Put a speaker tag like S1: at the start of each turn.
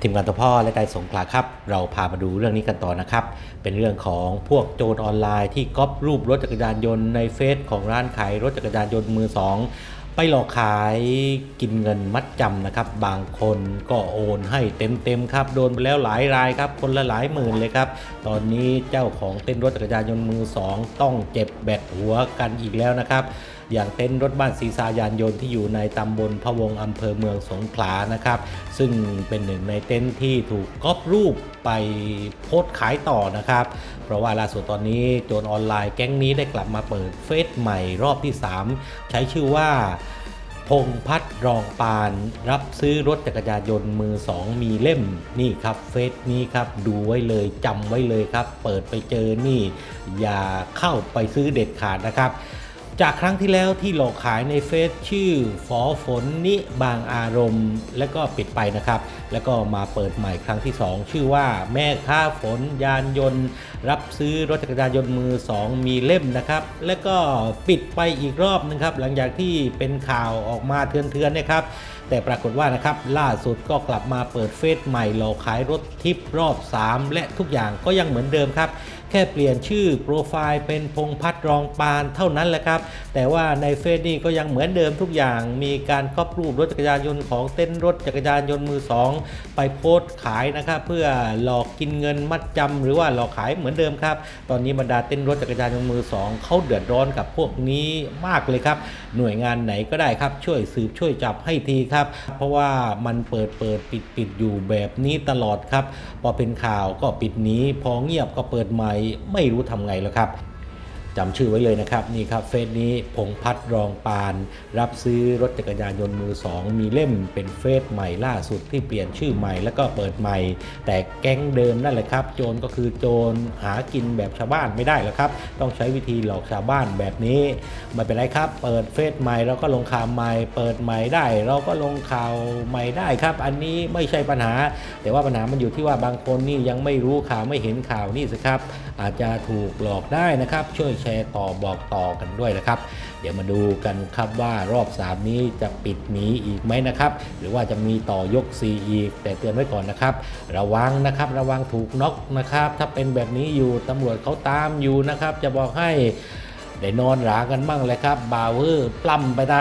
S1: ทีมงานตัวพ่อและไกสงขลาครับ เราพามาดูเรื่องนี้กันต่อนะครับ เป็นเรื่องของพวกโจรออนไลน์ที่ก๊อปรูปรถจักรยานยนต์ในเฟซของร้านขายรถจักรยานยนต์มือสองไปหลอกขายกินเงินมัดจำนะครับ บางคนก็โอนให้เต็มๆครับ โดนไปแล้วหลายรายครับ คนละหลายหมื่นเลยครับ ตอนนี้เจ้าของเต้นรถจักรยานยนต์มือสองต้องเจ็บแบตหัวกันอีกแล้วนะครับ อย่างเต็นท์รถบ้านศรีสายานยนต์ที่อยู่ในตำบลพะวงอำเภอเมืองสงขลานะครับ ซึ่งเป็นหนึ่งในเต็นท์ที่ถูกก๊อปรูปไปโพสขายต่อนะครับ เพราะว่าล่าสุดตอนนี้โจรออนไลน์แก๊งนี้ได้กลับมาเปิดเฟซใหม่รอบที่ 3 ใช้ชื่อว่าพงพัฒรองปาน รับซื้อรถจักรยานยนต์มือสองมีเล่มนี่ครับเฟซนี้ครับดูไว้เลยจำไว้เลยครับ เปิดไปเจอนี่ อย่าเข้าไปซื้อเด็ดขาดนะครับ จากครั้งที่แล้วที่หลอกขายในเฟซชื่อฝอฝนนิบางอารมณ์ แล้วก็ปิดไปนะครับ แล้วก็มาเปิดใหม่ครั้งที่ 2 ชื่อว่าแม่ค้าฝนยานยนต์ รับซื้อรถจักรยานยนต์มือ 2 มีเล่มนะครับ แล้วก็ปิดไปอีกรอบนึงครับ หลังจากที่เป็นข่าวออกมาเทือนๆนะครับ แต่ปรากฏว่านะครับล่าสุดก็กลับมาเปิดเฟซใหม่หลอกขายรถทิปรอบ 3 และทุกอย่างก็ยังเหมือนเดิมครับแค่เปลี่ยนชื่อโปรไฟล์เป็นพงพัฒรองปานเท่านั้นแหละครับ แต่ว่าในเฟซนี่ก็ยังเหมือนเดิมทุกอย่าง มีการก๊อปรูปรถจักรยานยนต์ของเต้นรถจักรยานยนต์มือสองไปโพสต์ขายนะครับเพื่อหลอกกินเงินมัดจำหรือว่าหลอกขายเหมือนเดิมครับ ตอนนี้บรรดาเต้นรถจักรยานยนต์มือสองเขาเดือดร้อนกับพวกนี้มากเลยครับ หน่วยงานไหนก็ได้ครับช่วยสืบช่วยจับให้ทีครับ เพราะว่ามันเปิดเปิดปิดปิดอยู่แบบนี้ตลอดครับ พอเป็นข่าวก็ปิดหนีพอเงียบก็เปิดใหม่ไม่รู้ทำไงแล้วครับ จำชื่อไว้เลยนะครับ นี่ครับเฟซนี้พงพัฒรองปาน รับซื้อรถจักรยานยนต์มือสองมีเล่มเป็นเฟซใหม่ล่าสุดที่เปลี่ยนชื่อใหม่แล้วก็เปิดใหม่ แต่แก๊งเดิมนั่นแหละครับ โจรก็คือโจรหากินแบบชาวบ้านไม่ได้แล้วครับ ต้องใช้วิธีหลอกชาวบ้านแบบนี้ไม่เป็นไรครับ เปิดเฟซใหม่เราก็ลงข่าวใหม่เปิดใหม่ได้ เราก็ลงข่าวใหม่ได้ครับ อันนี้ไม่ใช่ปัญหา แต่ว่าปัญหามันอยู่ที่ว่าบางคนนี่ยังไม่รู้ข่าวไม่เห็นข่าวนี่สิครับอาจจะถูกหลอกได้นะครับช่วยแชร์ต่อบอกต่อกันด้วยนะครับ เดี๋ยวมาดูกันครับว่ารอบ 3 นี้จะปิดหนีอีกไหมนะครับ หรือว่าจะมีต่อยก 4 อีก แต่เตือนไว้ก่อนนะครับ ระวังนะครับระวังถูกน็อกนะครับ ถ้าเป็นแบบนี้อยู่ตำรวจเขาตามอยู่นะครับ จะบอกให้ได้นอนหรากันบ้างเลยครับบาวเวอร์ปล้ำไปตา